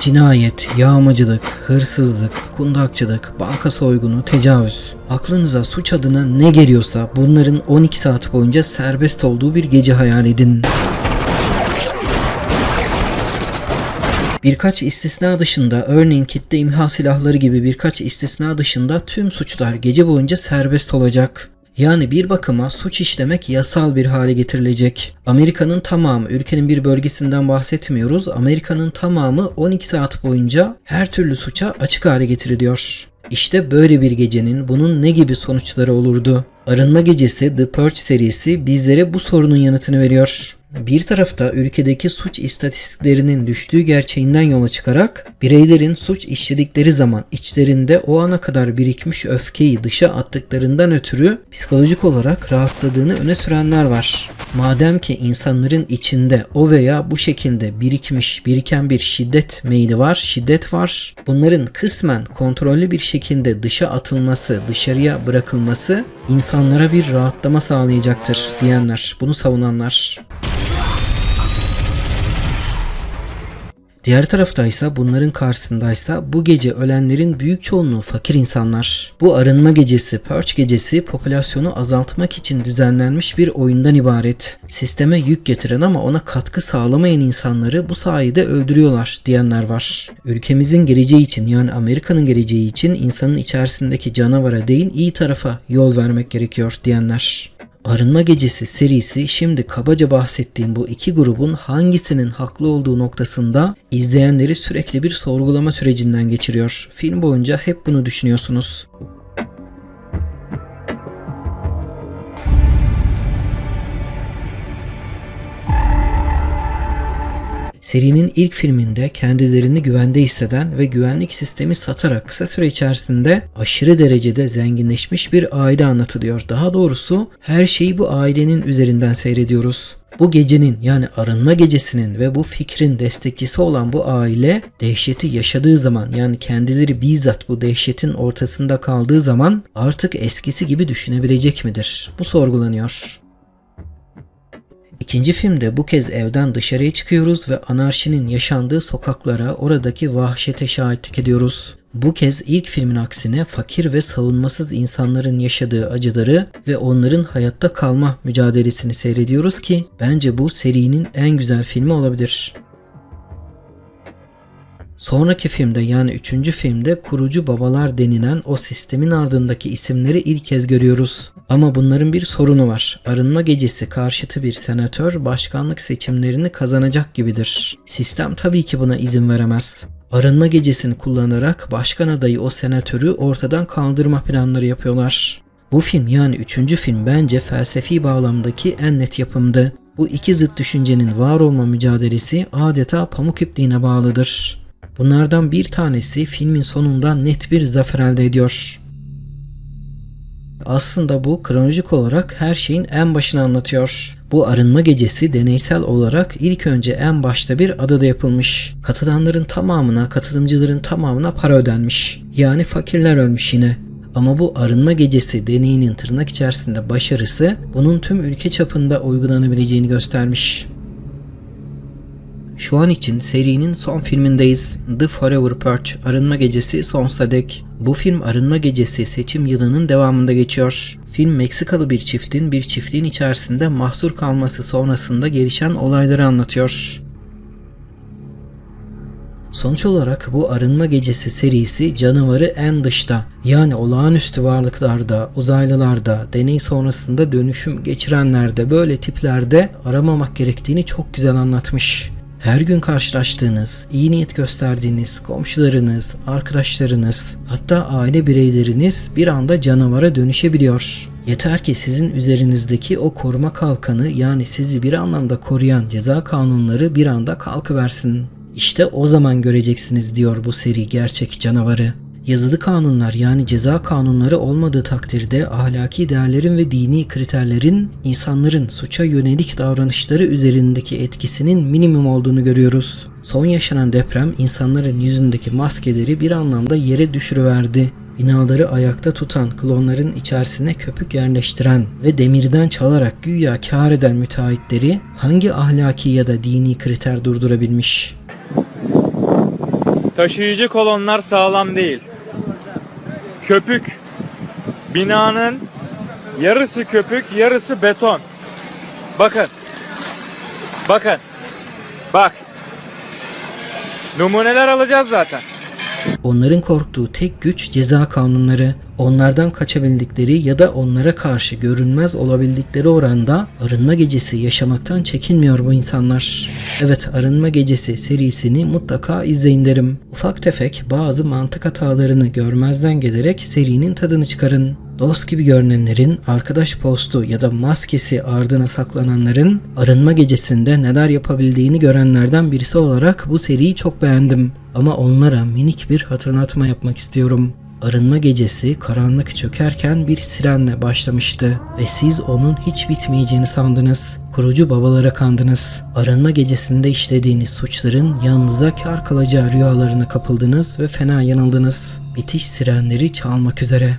Cinayet, yağmacılık, hırsızlık, kundakçılık, banka soygunu, tecavüz. Aklınıza suç adına ne geliyorsa bunların 12 saat boyunca serbest olduğu bir gece hayal edin. Birkaç istisna dışında örneğin kitle imha silahları gibi birkaç istisna dışında tüm suçlar gece boyunca serbest olacak. Yani bir bakıma suç işlemek yasal bir hale getirilecek. Amerika'nın tamamı, ülkenin bir bölgesinden bahsetmiyoruz. Amerika'nın tamamı 12 saat boyunca her türlü suça açık hale getiriliyor. İşte böyle bir gecenin bunun ne gibi sonuçları olurdu? Arınma Gecesi The Purge serisi bizlere bu sorunun yanıtını veriyor. Bir tarafta ülkedeki suç istatistiklerinin düştüğü gerçeğinden yola çıkarak bireylerin suç işledikleri zaman içlerinde o ana kadar birikmiş öfkeyi dışa attıklarından ötürü psikolojik olarak rahatladığını öne sürenler var. Madem ki insanların içinde o veya bu şekilde birikmiş, biriken bir şiddet meyli var, şiddet var. Bunların kısmen kontrollü bir şekilde dışa atılması, dışarıya bırakılması insanlara bir rahatlama sağlayacaktır diyenler, bunu savunanlar. Diğer taraftaysa bunların karşısındaysa bu gece ölenlerin büyük çoğunluğu fakir insanlar. Bu arınma gecesi, purge gecesi popülasyonu azaltmak için düzenlenmiş bir oyundan ibaret. Sisteme yük getiren ama ona katkı sağlamayan insanları bu sayede öldürüyorlar diyenler var. Ülkemizin geleceği için yani Amerika'nın geleceği için insanın içerisindeki canavara değil iyi tarafa yol vermek gerekiyor diyenler. Arınma Gecesi serisi şimdi kabaca bahsettiğim bu iki grubun hangisinin haklı olduğu noktasında izleyenleri sürekli bir sorgulama sürecinden geçiriyor. Film boyunca hep bunu düşünüyorsunuz. Serinin ilk filminde kendilerini güvende hisseden ve güvenlik sistemi satarak kısa süre içerisinde aşırı derecede zenginleşmiş bir aile anlatılıyor. Daha doğrusu her şeyi bu ailenin üzerinden seyrediyoruz. Bu gecenin yani arınma gecesinin ve bu fikrin destekçisi olan bu aile dehşeti yaşadığı zaman yani kendileri bizzat bu dehşetin ortasında kaldığı zaman artık eskisi gibi düşünebilecek midir? Bu sorgulanıyor. İkinci filmde bu kez evden dışarıya çıkıyoruz ve anarşinin yaşandığı sokaklara, oradaki vahşete şahitlik ediyoruz. Bu kez ilk filmin aksine fakir ve savunmasız insanların yaşadığı acıları ve onların hayatta kalma mücadelesini seyrediyoruz ki bence bu serinin en güzel filmi olabilir. Sonraki filmde yani üçüncü filmde kurucu babalar denilen o sistemin ardındaki isimleri ilk kez görüyoruz. Ama bunların bir sorunu var. Arınma gecesi karşıtı bir senatör başkanlık seçimlerini kazanacak gibidir. Sistem tabii ki buna izin veremez. Arınma gecesini kullanarak başkan adayı o senatörü ortadan kaldırma planları yapıyorlar. Bu film yani üçüncü film bence felsefi bağlamdaki en net yapımdı. Bu iki zıt düşüncenin var olma mücadelesi adeta pamuk ipliğine bağlıdır. Bunlardan bir tanesi filmin sonunda net bir zafer elde ediyor. Aslında bu kronolojik olarak her şeyin en başını anlatıyor. Bu arınma gecesi deneysel olarak ilk önce en başta bir adada yapılmış. Katılanların tamamına, katılımcıların tamamına para ödenmiş. Yani fakirler ölmüş yine. Ama bu arınma gecesi deneyinin tırnak içerisinde başarısı bunun tüm ülke çapında uygulanabileceğini göstermiş. Şu an için serinin son filmindeyiz. The Forever Purge, Arınma Gecesi sonsuza dek. Bu film Arınma Gecesi seçim yılının devamında geçiyor. Film Meksikalı bir çiftin bir çiftliğin içerisinde mahsur kalması sonrasında gelişen olayları anlatıyor. Sonuç olarak bu Arınma Gecesi serisi canavarı en dışta yani olağanüstü varlıklarda, uzaylılarda, deney sonrasında dönüşüm geçirenlerde böyle tiplerde aramamak gerektiğini çok güzel anlatmış. Her gün karşılaştığınız, iyi niyet gösterdiğiniz komşularınız, arkadaşlarınız, hatta aile bireyleriniz bir anda canavara dönüşebiliyor. Yeter ki sizin üzerinizdeki o koruma kalkanı yani sizi bir anlamda koruyan ceza kanunları bir anda kalkıversin. İşte o zaman göreceksiniz diyor bu seri gerçek canavarı. Yazılı kanunlar yani ceza kanunları olmadığı takdirde ahlaki değerlerin ve dini kriterlerin insanların suça yönelik davranışları üzerindeki etkisinin minimum olduğunu görüyoruz. Son yaşanan deprem insanların yüzündeki maskeleri bir anlamda yere düşürüverdi. Binaları ayakta tutan, klonların içerisine köpük yerleştiren ve demirden çalarak güya kar eden müteahhitleri hangi ahlaki ya da dini kriter durdurabilmiş? Taşıyıcı kolonlar sağlam değil. Köpük. Binanın yarısı köpük, yarısı beton. Bakın. Bakın. Bak. Numuneler alacağız zaten. Onların korktuğu tek güç ceza kanunları. Onlardan kaçabildikleri ya da onlara karşı görünmez olabildikleri oranda arınma gecesi yaşamaktan çekinmiyor bu insanlar. Evet arınma gecesi serisini mutlaka izleyin derim. Ufak tefek bazı mantık hatalarını görmezden gelerek serinin tadını çıkarın. Dost gibi görünenlerin, arkadaş postu ya da maskesi ardına saklananların arınma gecesinde neler yapabildiğini görenlerden birisi olarak bu seriyi çok beğendim. Ama onlara minik bir hatırlatma yapmak istiyorum. Arınma gecesi karanlık çökerken bir sirenle başlamıştı ve siz onun hiç bitmeyeceğini sandınız. Kurucu babalara kandınız. Arınma gecesinde işlediğiniz suçların yanınıza kar kalacağı rüyalarına kapıldınız ve fena yanıldınız. Bitiş sirenleri çalmak üzere.